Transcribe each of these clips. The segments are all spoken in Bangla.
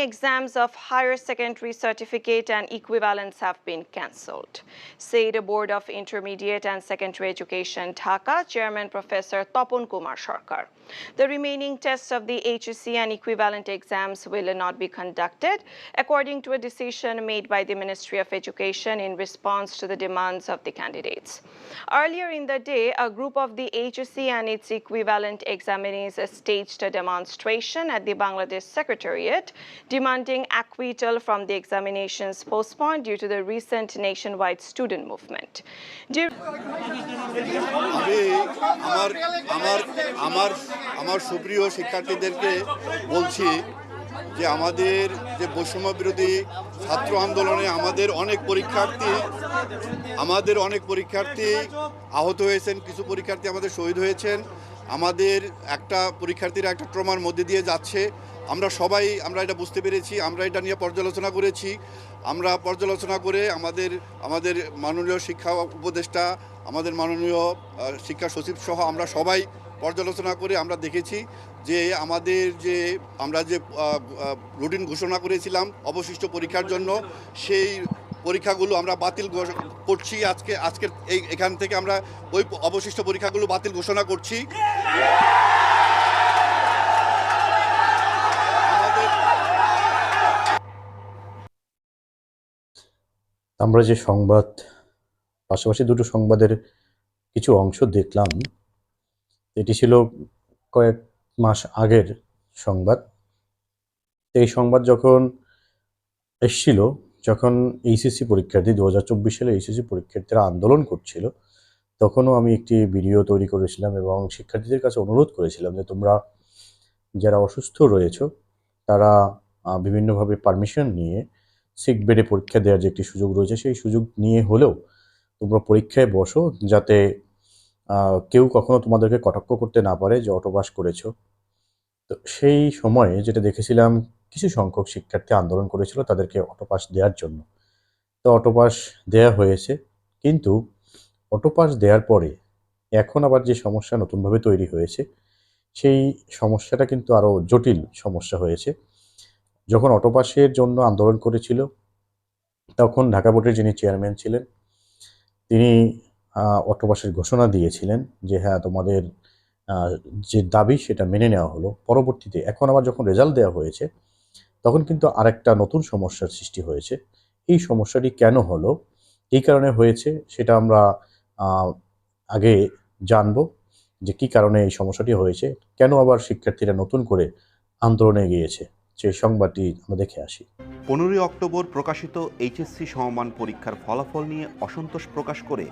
exams of higher secondary certificate and equivalents have been cancelled, said the Board of Intermediate and Secondary Education Dhaka Chairman Professor Topon Kumar Sarkar. The remaining tests of the HSC and equivalent exams will not be conducted according to a decision made by the Ministry of Education in response to the demands of the candidates. Earlier in the day, a group of the HSC and its equivalent examinees staged a demonstration at the Bangladesh Secretariat demanding acquittal from the examinations postponed due to the recent nationwide student movement. আমার আমার আমার আমার সুপ্রিয় শিক্ষার্থীদেরকে বলছি যে আমাদের যে বৈষম্য বিরোধী ছাত্র আন্দোলনে আমাদের অনেক পরীক্ষার্থী, আমাদের অনেক পরীক্ষার্থী আহত হয়েছেন, কিছু পরীক্ষার্থী আমাদের শহীদ হয়েছেন আমাদের একটা পরীক্ষার্থীরা একটা ট্রমার মধ্যে দিয়ে যাচ্ছে আমরা সবাই, আমরা এটা বুঝতে পেরেছি, আমরা এটা নিয়ে পর্যালোচনা করেছি। আমরা পর্যালোচনা করে আমাদের আমাদের মাননীয় শিক্ষা উপদেষ্টা, আমাদের মাননীয় শিক্ষা সচিব সহ আমরা সবাই পর্যালোচনা করে আমরা দেখেছি যে আমাদের যে, আমরা যে রুটিন ঘোষণা করেছিলাম অবশিষ্ট পরীক্ষার জন্য, সেই পরীক্ষাগুলো আমরা বাতিল করছি আজকে, আজকের এই, এখান থেকে আমরা ওই অবশিষ্ট পরীক্ষাগুলো বাতিল ঘোষণা করছি। আমরা যে সংবাদ, পাশাপাশি দুটো সংবাদের কিছু অংশ দেখলাম, এটি ছিল কয়েক মাস আগের সংবাদ। এই সংবাদ যখন এসছিল, যখন এইচএসসি পরীক্ষার্থী দু হাজার চব্বিশ সালে এইচএসসি পরীক্ষার্থীরা আন্দোলন করছিল, তখনও আমি একটি ভিডিও তৈরি করেছিলাম এবং শিক্ষার্থীদের কাছে অনুরোধ করেছিলাম যে তোমরা যারা অসুস্থ রয়েছো, তারা বিভিন্নভাবে পারমিশন নিয়ে সিক বেডে পরীক্ষা দেওয়ার যে একটি সুযোগ রয়েছে, সেই সুযোগ নিয়ে হলেও তোমরা পরীক্ষায় বসো যাতে কেউ কখনো তোমাদেরকে কটাক্ষ করতে না পারে যে অটোপাস করেছ। তো সেই সময়ে যেটা দেখেছিলাম, কিছু সংখ্যক শিক্ষার্থী আন্দোলন করেছিল তাদেরকে অটোপাস দেওয়ার জন্য। তো অটোপাস দেয়া হয়েছে, কিন্তু অটোপাস দেওয়ার পরে এখন আবার যে সমস্যা নতুনভাবে তৈরি হয়েছে, সেই সমস্যাটা কিন্তু আরও জটিল সমস্যা হয়েছে। যখন অটোপাসের জন্য আন্দোলন করেছিল, তখন ঢাকা বোর্ডের যিনি চেয়ারম্যান ছিলেন, তিনি অটোপাসের ঘোষণা দিয়েছিলেন যে হ্যাঁ তোমাদের যে দাবি সেটা মেনে নেওয়া হলো। পরবর্তীতে এখন আবার যখন রেজাল্ট দেওয়া হয়েছে, তখন কিন্তু আরেকটা নতুন সমস্যার সৃষ্টি হয়েছে। এই সমস্যাটি কেন হলো? এই কারণে হয়েছে, সেটা আমরা আগে জানব যে কি কারণে এই সমস্যাটি হয়েছে। কেন আবার শিক্ষার্থীরা নতুন করে আন্দোলনে গিয়েছে? সেই সংবাদটি আমরা দেখে আসি। পনেরোই অক্টোবর প্রকাশিত এইচএসসি সমমান পরীক্ষার ফলাফল নিয়ে অসন্তোষ প্রকাশ করে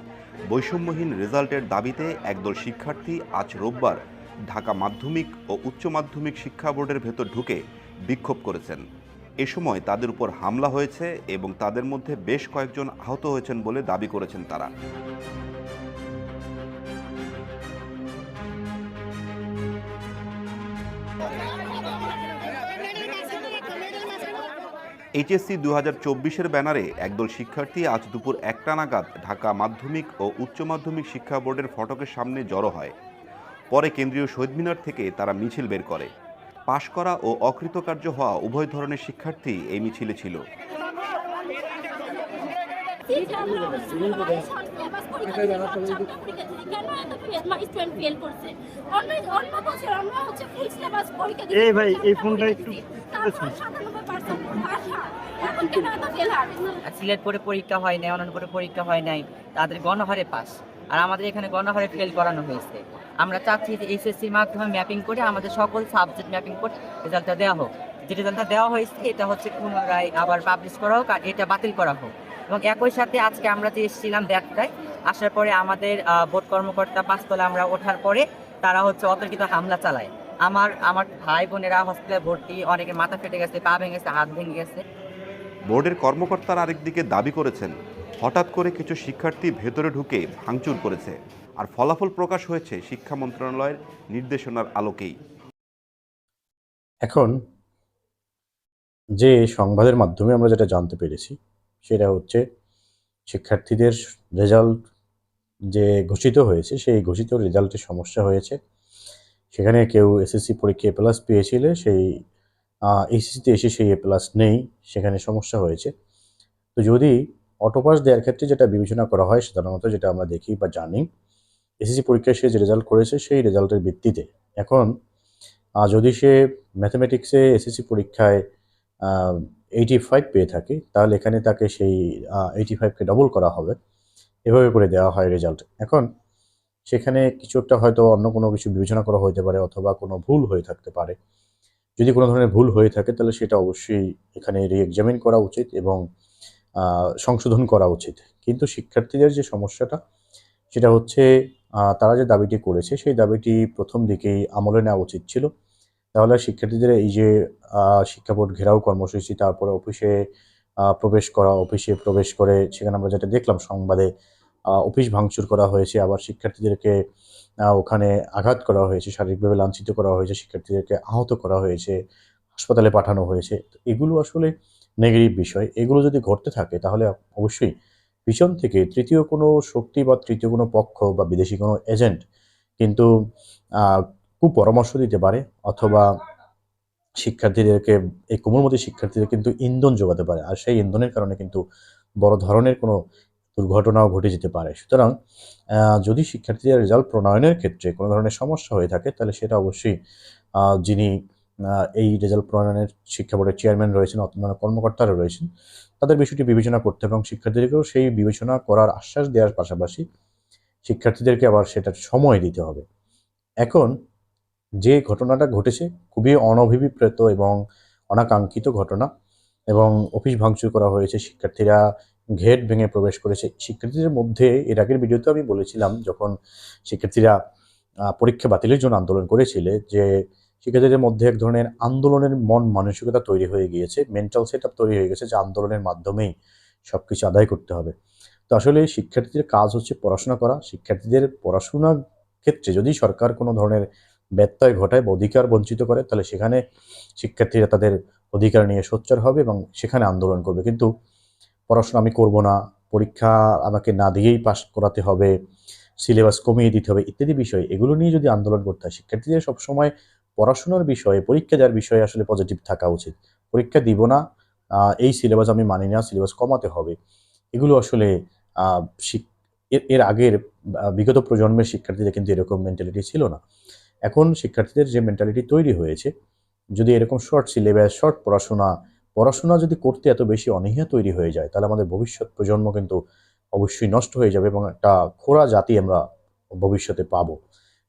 বৈষম্যহীন রেজাল্টের দাবিতে একদল শিক্ষার্থী আজ রোববার ঢাকা মাধ্যমিক ও উচ্চ মাধ্যমিক শিক্ষা বোর্ডের ভেতর ঢুকে বিক্ষোভ করেছেন। এ সময় তাদের উপর হামলা হয়েছে এবং তাদের মধ্যে বেশ কয়েকজন আহত হয়েছেন বলে দাবি করেছেন তারা। এইচএসসি দু হাজার চব্বিশের ব্যানারে একদল শিক্ষার্থী আজ দুপুর একটা নাগাদ ঢাকা মাধ্যমিক ও উচ্চ মাধ্যমিক শিক্ষা বোর্ডের ফটকের সামনে জড়ো হয়। পরে কেন্দ্রীয় শহীদ মিনার থেকে তারা মিছিল বের করে। পাশ করা ও অকৃতকার্য হওয়া উভয় ধরনের শিক্ষার্থী এই মিছিলে ছিল। এই ভাই, এই ফোনটা একটু সিলেট বোর্ডে পরীক্ষা হয় নাই অন্যান্য বোর্ডে পরীক্ষা হয় নাই তাদের গণহারে পাস। আর আমাদের এখানে গণহারে ফেল করানো হয়েছে। আমরা চাচ্ছি যে এসএসসির মাধ্যমে ম্যাপিং করে আমাদের সকল সাবজেক্ট ম্যাপিং করে রেজাল্টটা দেওয়া হোক। যে রেজাল্টটা দেওয়া হয়েছে এটা হচ্ছে পুনরায় আবার পাবলিশ করা হোক আর এটা বাতিল করা হোক। এবং একই সাথে আজকে আমরা যে এসেছিলাম ব্যাগটায় আসার পরে আমাদের বোর্ড কর্মকর্তা পাঁচতলা আমরা ওঠার পরে তারা হচ্ছে অতর্কিত হামলা চালায়। আমার আমার ভাই বোনেরা হসপিটালে ভর্তি অনেকে মাথা ফেটে গেছে পা ভেঙে গেছে হাত ভেঙে গেছে। বোর্ডের কর্মকর্তারা আরেকদিকে দাবি করেছেন, হঠাৎ করে কিছু শিক্ষার্থী ভেতরে ঢুকে ভাঙচুর করেছে, আর ফলাফল প্রকাশ হয়েছে শিক্ষা মন্ত্রণালয়ের নির্দেশনার আলোকেই। এখন, যে সংবাদের মাধ্যমে আমরা যেটা জানতে পেরেছি, সেটা হচ্ছে শিক্ষার্থীদের রেজাল্ট যে ঘোষিত হয়েছে, সেই ঘোষিত রেজাল্টের সমস্যা হয়েছে। সেখানে কেউ এসএসসি পরীক্ষায় প্লাস পেয়েছিলে, সেই এইচএসসিতে এসে সেই এ প্লাস নেই, সেখানে সমস্যা হয়েছে। তো যদি অটোপাস দেওয়ার ক্ষেত্রে যেটা বিবেচনা করা হয়, সাধারণত যেটা আমরা দেখি বা জানি এসএসসি পরীক্ষায় সে যে রেজাল্ট করেছে, সেই রেজাল্টের ভিত্তিতে। এখন যদি সে ম্যাথমেটিক্সে এসএসসি পরীক্ষায় এইটি ফাইভ পেয়ে থাকে, তাহলে এখানে তাকে সেই এইটি ফাইভকে ডবল করা হবে। এভাবে করে দেওয়া হয় রেজাল্ট এখন, সেখানে কিছু একটা হয়তো অন্য কোনো কিছু বিবেচনা করা হতে পারে, অথবা কোনো ভুল হয়ে থাকতে পারে। যদি কোনো ধরনের ভুল হয়ে থাকে, তাহলে সেটা অবশ্যই এখানে রি এক্সামিন করা উচিত এবং সংশোধন করা উচিত। কিন্তু শিক্ষার্থীদের যে সমস্যাটা, সেটা হচ্ছে তারা যে দাবিটি করেছে, সেই দাবিটি প্রথম দিকেই আমলে নেওয়া উচিত ছিল। তাহলে শিক্ষার্থীদের এই যে শিক্ষা বোর্ড ঘেরাও কর্মসূচি, তারপরে অফিসে প্রবেশ করা, অফিসে প্রবেশ করে, সেখানে আমরা যেটা দেখলাম সংবাদে অফিস ভাঙচুর করা হয়েছে, আবার শিক্ষার্থীদেরকে ওখানে আঘাত করা হয়েছে, শারীরিকভাবে লাঞ্ছিত করা হয়েছে, শিক্ষার্থীদেরকে আহত করা হয়েছে, হাসপাতালে পাঠানো হয়েছে। এগুলো আসলে নেগেটিভ বিষয়। এগুলো যদি ঘটতে থাকে, তাহলে অবশ্যই পিছন থেকে তৃতীয় কোনো শক্তি বা তৃতীয় কোনো পক্ষ বা বিদেশি কোনো এজেন্ট কিন্তু কুপরামর্শ দিতে পারে অথবা শিক্ষার্থীদেরকে, এই কোমলমতি শিক্ষার্থীদের কিন্তু ইন্ধন যোগাতে পারে। আর সেই ইন্ধনের কারণে কিন্তু বড় ধরনের কোনো দুর্ঘটনাও ঘটে যেতে পারে। সুতরাং যদি শিক্ষার্থীদের রেজাল্ট প্রণয়নের ক্ষেত্রে কোনো ধরনের সমস্যা হয়ে থাকে, তাহলে সেটা অবশ্যই যিনি এই রেজাল্ট প্রণয়নের শিক্ষা বোর্ডের চেয়ারম্যান রয়েছেন, অন্যান্য কর্মকর্তারা রয়েছেন, তাদের বিষয়টি বিবেচনা করতে এবং শিক্ষার্থীদেরকেও সেই বিবেচনা করার আশ্বাস দেওয়ার পাশাপাশি শিক্ষার্থীদেরকে আবার সেটার সময় দিতে হবে। এখন, যে ঘটনাটা ঘটেছে খুবই অনভিপ্রেত এবং অনাকাঙ্ক্ষিত ঘটনা এবং অফিস ভাঙচুর করা হয়েছে, শিক্ষার্থীরা ঘেট ভেঙে প্রবেশ করেছে। শিক্ষার্থীদের মধ্যে, এর আগের ভিডিওতে আমি বলেছিলাম, যখন শিক্ষার্থীরা পরীক্ষা বাতিলের জন্য আন্দোলন করেছিলে, যে শিক্ষার্থীদের মধ্যে এক ধরনের আন্দোলনের মন মানসিকতা তৈরি হয়ে গিয়েছে মেন্টাল সেট তৈরি হয়ে গেছে, যে আন্দোলনের মাধ্যমেই সব কিছু আদায় করতে হবে। তো আসলে শিক্ষার্থীদের কাজ হচ্ছে পড়াশোনা করা। শিক্ষার্থীদের পড়াশোনার ক্ষেত্রে যদি সরকার কোনো ধরনের ব্যত্যয় ঘটায় বা অধিকার বঞ্চিত করে, তাহলে সেখানে শিক্ষার্থীরা তাদের অধিকার নিয়ে সোচ্চার হবে এবং সেখানে আন্দোলন করবে। কিন্তু পড়াশোনা আমি করব না, পরীক্ষা আমাকে না দিয়েই পাশ করাতে হবে সিলেবাস কমিয়ে দিতে হবে ইত্যাদি বিষয়, এগুলো নিয়ে যদি আন্দোলন করতে হয়, শিক্ষার্থীদের সবসময় পড়াশোনার বিষয়ে, পরীক্ষা দেওয়ার বিষয়ে আসলে পজিটিভ থাকা উচিত। পরীক্ষা দিব না এই সিলেবাস আমি মানি না সিলেবাস কমাতে হবে। এগুলো আসলে এর আগের বিগত প্রজন্মের শিক্ষার্থীদের কিন্তু এরকম মেন্টালিটি ছিল না। এখন শিক্ষার্থীদের যে মেন্টালিটি তৈরি হয়েছে, যদি এরকম শর্ট সিলেবাস শর্ট পড়াশোনা পড়াশোনা যদি করতে এত বেশি অনীহা তৈরি হয়ে যায়, তাহলে আমাদের ভবিষ্যৎ প্রজন্ম কিন্তু অবশ্যই নষ্ট হয়ে যাবে এবং একটা খোড়া জাতি আমরা ভবিষ্যতে পাবো।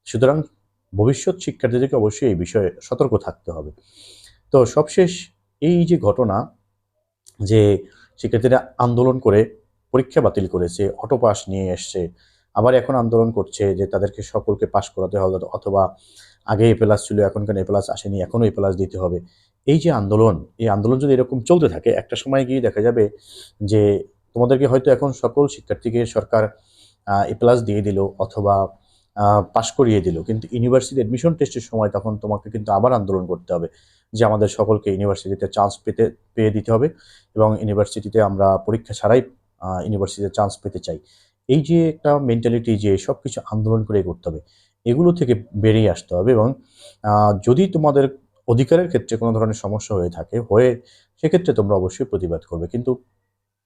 সুতরাং ভবিষ্যৎ শিক্ষার্থীদেরকে অবশ্যই এই বিষয়ে সতর্ক থাকতে হবে। তো সবশেষ এই যে ঘটনা, যে শিক্ষার্থীরা আন্দোলন করে পরীক্ষা বাতিল করেছে, অটোপাস নিয়ে এসছে আবার এখন আন্দোলন করছে যে তাদেরকে সকলকে পাশ করাতে হবে, অথবা আগে এ প্লাস ছিল এখনকার এ প্লাস আসেনি, এখনও এ প্লাস দিতে হবে। এই যে আন্দোলন, এই আন্দোলন যদি এরকম চলতে থাকে, একটা সময় গিয়ে দেখা যাবে যে তোমাদেরকে হয়তো এখন সকল শিক্ষার্থীকে সরকার এ প্লাস দিয়ে দিল, অথবা পাশ করিয়ে দিল। কিন্তু ইউনিভার্সিটি অ্যাডমিশন টেস্টের সময় তখন তোমাকে কিন্তু আবার আন্দোলন করতে হবে যে আমাদের সকলকে ইউনিভার্সিটিতে চান্স পেতে, পেয়ে দিতে হবে এবং ইউনিভার্সিটিতে আমরা পরীক্ষা ছাড়াই ইউনিভার্সিটিতে চান্স পেতে চাই। এই যে একটা মেন্টালিটি যে সব কিছু আন্দোলন করে করতে হবে, এগুলো থেকে বেরিয়ে আসতে হবে এবং যদি তোমাদের অধিকারের ক্ষেত্রে কোনো ধরনের সমস্যা হয়ে থাকে, হয়ে, সেক্ষেত্রে তোমরা অবশ্যই প্রতিবাদ করবে। কিন্তু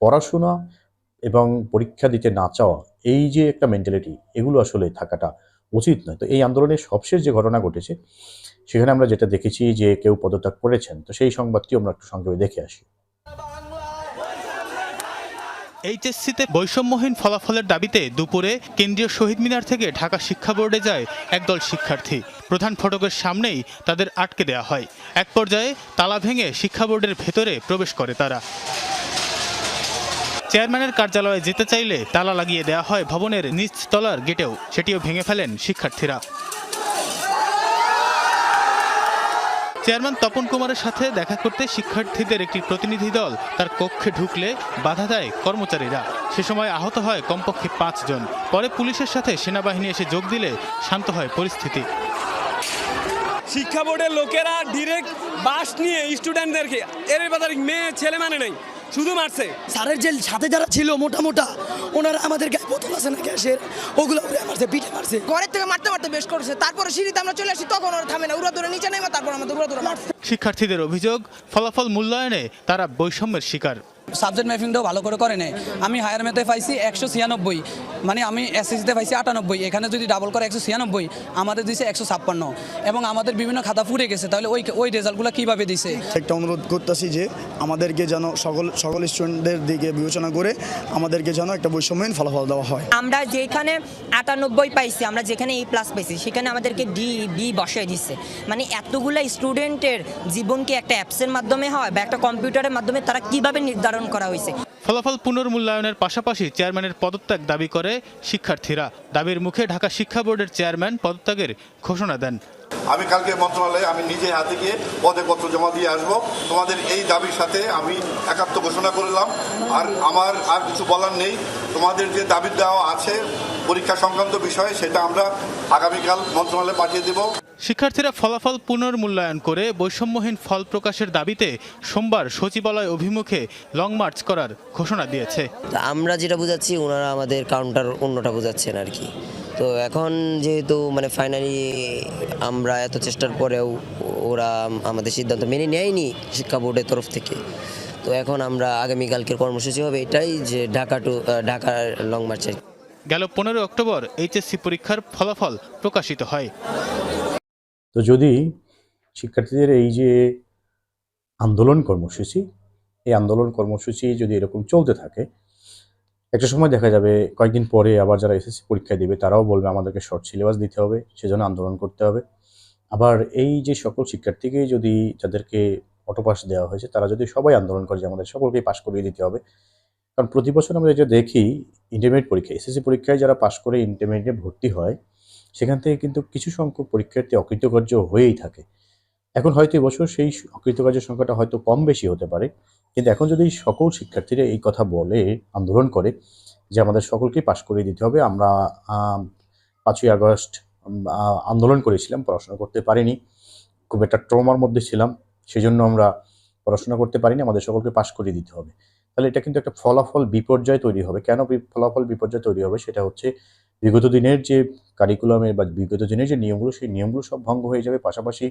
পড়াশোনা এবং পরীক্ষা দিতে না চাওয়া, এই যে একটা মেন্টালিটি এগুলো আসলে থাকাটা উচিত নয়। তো এই আন্দোলনের সবশেষ যে ঘটনা ঘটেছে, সেখানে আমরা যেটা দেখেছি যে কেউ পদত্যাগ করেছেন, তো সেই সংবাদটি আমরা একটু সংক্ষেপে দেখে আসি। এইচএসসিতে বৈষম্যহীন ফলাফলের দাবিতে দুপুরে কেন্দ্রীয় শহীদ মিনার থেকে ঢাকা শিক্ষা বোর্ডে যায় একদল শিক্ষার্থী। প্রধান ফটকের সামনেই তাদের আটকে দেওয়া হয়। এক পর্যায়ে তালা ভেঙে শিক্ষা বোর্ডের ভেতরে প্রবেশ করে তারা। চেয়ারম্যানের কার্যালয়ে যেতে চাইলে তালা লাগিয়ে দেওয়া হয় ভবনের নিচ তলার গেটেও। সেটিও ভেঙে ফেলেন শিক্ষার্থীরা। চেয়ারম্যান তপন কুমারের সাথে দেখা করতে শিক্ষার্থীদের একটি প্রতিনিধি দল তার কক্ষে ঢুকলে বাধা দেয় কর্মচারীরা। সে সময় আহত হয় কমপক্ষে পাঁচজন পরে পুলিশের সাথে সেনাবাহিনী এসে যোগ দিলে শান্ত হয় পরিস্থিতি। শিক্ষা বোর্ডের লোকেরা ডিরেক্ট বাস নিয়ে স্টুডেন্টদেরকে এর বাজারে মেয়ে, ছেলে মানে নাই। শুধু মারছে। স্যারের যে সাথে যারা ছিল মোটা মোটা ওনারা আমাদের গায়ে বোতল আছে না গ্যাসের? ওগুলো উড়ে মারছে পিঠে মারছে। ঘরের থেকে মারতে মারতে বেশ করেছে। তারপরে সিঁড়িতে আমরা চলে আসি তখন ওরা থামে না। উড়া ধরে নিচে নেমে তারপর আমাদের উড়া ধরে মারছে। শিক্ষার্থীদের অভিযোগ ফলাফল মূল্যায়নে তারা বৈষম্যের শিকার। সাবজেক্ট ম্যাপিংটাও ভালো করে করে নেয়। আমি হায়ার ম্যাথে পাইছি একশো ছিয়ানব্বই মানে আমি এসএসসিতে পাইছি আটানব্বই এখানে যদি ডাবল করে একশো ছিয়ানব্বই আমাদের দিছে একশো ছাপ্পান্ন। এবং আমাদের বিভিন্ন খাতা ফুটে গেছে তাহলে ওই ওই রেজাল্টগুলো কীভাবে দিছে? একটা অনুরোধ করতেছি যে আমাদেরকে যেন সকল সকল স্টুডেন্টদের দিকে বিবেচনা করে আমাদেরকে যেন একটা বৈষম্যহীন ফলাফল দেওয়া হয়। আমরা যেখানে আটানব্বই পাইছি আমরা যেখানে এই প্লাস পাইছি সেখানে আমাদেরকে ডি বি বসাই দিচ্ছে মানে এতগুলো স্টুডেন্টের জীবনকে একটা অ্যাপসের মাধ্যমে হয় বা একটা কম্পিউটারের মাধ্যমে তারা কীভাবে নির্ধারণ করা হয়েছে। ফলাফল পুনর্মূল্যায়নের পাশাপাশি চেয়ারম্যানের পদত্যাগ দাবি করে শিক্ষার্থীরা। দাবির মুখে ঢাকা শিক্ষা বোর্ডের চেয়ারম্যান পদত্যাগের ঘোষণা দেন। আমি কালকে মন্ত্রণালয়ে আমি নিজে হাতে গিয়ে পদপত্র জমা দিয়ে আসব। তোমাদের এই দাবির সাথে আমি একাত্ম ঘোষণা করলাম। আর আমার আর কিছু বলার নেই। তোমাদের যে দাবি দেওয়া আছে পরীক্ষা সংক্রান্ত বিষয়ে সেটা আমরা আগামীকাল মন্ত্রণালয়ে পাঠিয়ে দেব। শিক্ষার্থীরা ফলাফল পুনর্মূল্যায়ন করে বৈষম্যহীন ফল প্রকাশের দাবিতে সোমবার সচিবালয় অভিমুখে লং মার্চ করার ঘোষণা দিয়েছে। তো আমরা যেটা বোঝাচ্ছি ওনারা আমাদের কাউন্টার অন্যটা বোঝাচ্ছেন আর কি। তো এখন যেহেতু মানে ফাইনালি আমরা এত চেষ্টার পরেও ওরা আমাদের সিদ্ধান্ত মেনে নেয়নি শিক্ষা বোর্ডের তরফ থেকে। তো এখন আমরা আগামীকালকের কর্মসূচি হবে এটাই যে ঢাকা টু ঢাকার লং মার্চের। গেল পনেরো অক্টোবর এইচএসসি পরীক্ষার ফলাফল প্রকাশিত হয়। তো যদি শিক্ষার্থীদের এই যে আন্দোলন কর্মসূচি, এই আন্দোলন কর্মসূচি যদি এরকম চলতে থাকে, একটা সময় দেখা যাবে কয়েকদিন পরে আবার যারা এসএসসি পরীক্ষা দেবে তারাও বলবে আমাদেরকে শর্ট সিলেবাস দিতে হবে, সেজন্য আন্দোলন করতে হবে। আবার এই যে সকল শিক্ষার্থীকে যদি যাদেরকে অটোপাস দেওয়া হয়েছে, তারা যদি সবাই আন্দোলন করে যে আমাদের সকলকে পাশ করিয়ে দিতে হবে, কারণ প্রতি বছর আমরা যে দেখি ইন্টারমিডিয়েট পরীক্ষা এসএসসি পরীক্ষায় যারা পাশ করে ইন্টারমিডিয়েটে ভর্তি হয় সেখান থেকে কিন্তু কিছু সংখ্যক পরীক্ষার্থী অকৃতকার্য হয়েই থাকে। এখন হয়তো এবছর সেই অকৃতকার্যের সংখ্যাটা হয়তো কম বেশি হতে পারে, কিন্তু এখন যদি সকল শিক্ষার্থীরা এই কথা বলে, আন্দোলন করে যে আমাদের সকলকেই পাশ করিয়ে দিতে হবে, আমরা পাঁচই আগস্ট আন্দোলন করেছিলাম, পড়াশোনা করতে পারিনি, খুব একটা ট্রমার মধ্যে ছিলাম সেই জন্য আমরা পড়াশোনা করতে পারিনি, আমাদের সকলকে পাশ করিয়ে দিতে হবে। তাহলে এটা কিন্তু একটা ফলাফল বিপর্যয় তৈরি হবে। কেন ফলাফল বিপর্যয় তৈরি হবে সেটা হচ্ছে বিগত দিনের যে কারিকুলামের বা বিগত দিনের যে নিয়মগুলো, সেই নিয়মগুলো সব ভঙ্গ হয়ে যাবে। পাশাপাশি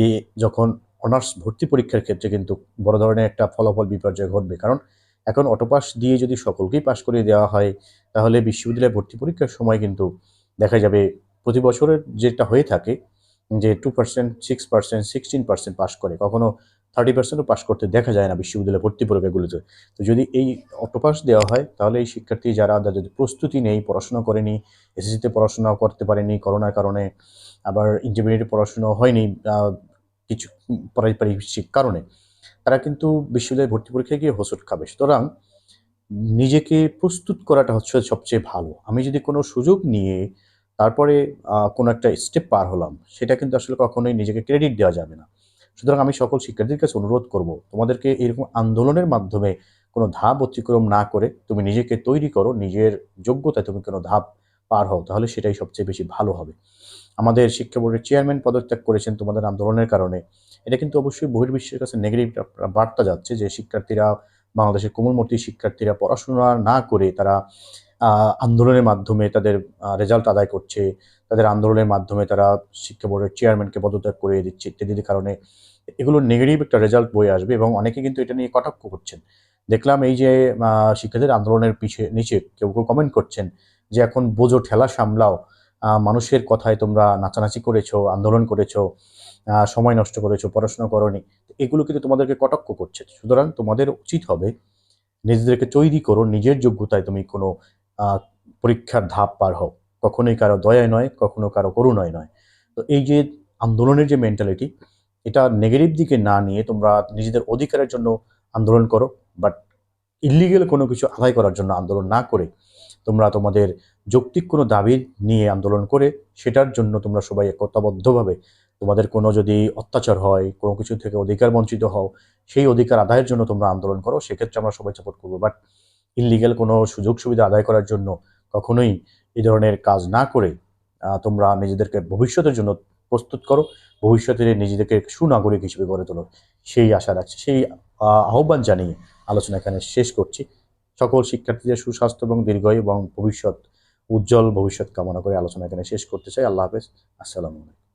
এই যখন অনার্স ভর্তি পরীক্ষার ক্ষেত্রে কিন্তু বড় ধরনের একটা ফলাফল বিপর্যয় ঘটবে। কারণ এখন অটোপাস দিয়ে যদি সকলকেই পাশ করিয়ে দেওয়া হয়, তাহলে বিশ্ববিদ্যালয়ে ভর্তি পরীক্ষার সময় কিন্তু দেখা যাবে প্রতি বছরের যেটা হয়ে থাকে, যে two percent six percent sixteen percent pass করে। কখনো থার্টি পার্সেন্টও পাস করতে দেখা যায় না বিশ্ববিদ্যালয়ে ভর্তি পরীক্ষাগুলোতে। তো যদি এই অটোপাস দেওয়া হয়, তাহলে এই শিক্ষার্থী যারা যদি প্রস্তুতি নেই, পড়াশোনা করেনি এসএসসিতে পড়াশোনা করতে পারেনি, করোনার কারণে আবার ইন্টারমিডিয়েটে পড়াশোনা হয়নি কিছু পারিবারিক কারণে, তারা কিন্তু বিশ্ববিদ্যালয়ে ভর্তি পরীক্ষায় গিয়ে হোসট খাবে। সুতরাং নিজেকে প্রস্তুত করাটা হচ্ছে সবচেয়ে ভালো। আমি যদি কোনো সুযোগ নিয়ে তারপরে কোনো একটা স্টেপ পার হলাম, সেটা কিন্তু আসলে কখনোই নিজেকে ক্রেডিট দেওয়া যাবে না। সুতরাং আমি সকল শিক্ষার্থীর কাছে অনুরোধ করব, তোমাদেরকে এরকম আন্দোলনের মাধ্যমে কোনো ধাপ অতিক্রম না করে তুমি নিজেকে তৈরি করো, নিজের যোগ্যতায় তুমি কোনো ধাপ পার হও, তাহলে সেটাই সবচেয়ে বেশি ভালো হবে। আমাদের শিক্ষা বোর্ডের চেয়ারম্যান পদত্যাগ করেছেন তোমাদের আন্দোলনের কারণে। এটা কিন্তু অবশ্যই বহির্বিশ্বের কাছে নেগেটিভ বার্তা যাচ্ছে যে শিক্ষার্থীরা, বাংলাদেশের কোমলমূর্তি শিক্ষার্থীরা পড়াশোনা না করে তারা আন্দোলনের মাধ্যমে তাদের রেজাল্ট আদায় করছে। তাদের আন্দোলনের মাধ্যমে তারা শিক্ষা বোর্ডের চেয়ারম্যানকে পদত্যাগ করিয়ে দিচ্ছে ইত্যাদির কারণে। এগুলো নেগেটিভ একটা রেজাল্ট বয়ে আসবে এবং অনেকে কিন্তু এটা নিয়ে কটাক্ষ করছেন। দেখলাম এই যে আহ, শিক্ষার্থীদের আন্দোলনের পিছে নিচে কেউ কেউ কমেন্ট করছেন যে এখন বোঝো ঠেলা সামলাও। মানুষের কথায় তোমরা নাচানাচি করেছ আন্দোলন করেছ সময় নষ্ট করেছ পড়াশোনা করনি। এগুলো কিন্তু তোমাদেরকে কটাক্ষ করছে। সুতরাং তোমাদের উচিত হবে নিজেদেরকে তৈরি করো নিজের যোগ্যতায় তুমি কোনো পরীক্ষার ধাপ পার হও কখনোই কারও দয়ায় নয়, কখনো কারও করুণায় নয়। তো এই যে আন্দোলনের যে মেন্টালিটি এটা নেগেটিভ দিকে না নিয়ে তোমরা নিজেদের অধিকারের জন্য আন্দোলন করো বাট ইলিগেল কোনো কিছু আদায় করার জন্য আন্দোলন না করে তোমরা তোমাদের যৌক্তিক কোনো দাবি নিয়ে আন্দোলন করে, সেটার জন্য তোমরা সবাই একতাবদ্ধভাবে তোমাদের কোনো যদি অত্যাচার হয়, কোনো কিছু থেকে অধিকার বঞ্চিত হও, সেই অধিকার আদায়ের জন্য তোমরা আন্দোলন করো, সেক্ষেত্রে আমরা সবাই সাপোর্ট করব। বাট ইলিগেল কোনো সুযোগ সুবিধা আদায় করার জন্য কখনোই এই ধরনের কাজ না করে তোমরা নিজেদেরকে ভবিষ্যতের জন্য প্রস্তুত করো, ভবিষ্যতে নিজেদেরকে সুনাগরিক হিসেবে গড়ে তোলো। সেই আশা রাখছি, সেই আহ্বান জানিয়ে আলোচনা এখানে শেষ করছি। সকল শিক্ষার্থীদের সুস্বাস্থ্য এবং দীর্ঘায়ু এবং ভবিষ্যৎ উজ্জ্বল ভবিষ্যৎ কামনা করে আলোচনা এখানে শেষ করতে চাই। আল্লাহ হাফেজ। আসসালামু আলাইকুম।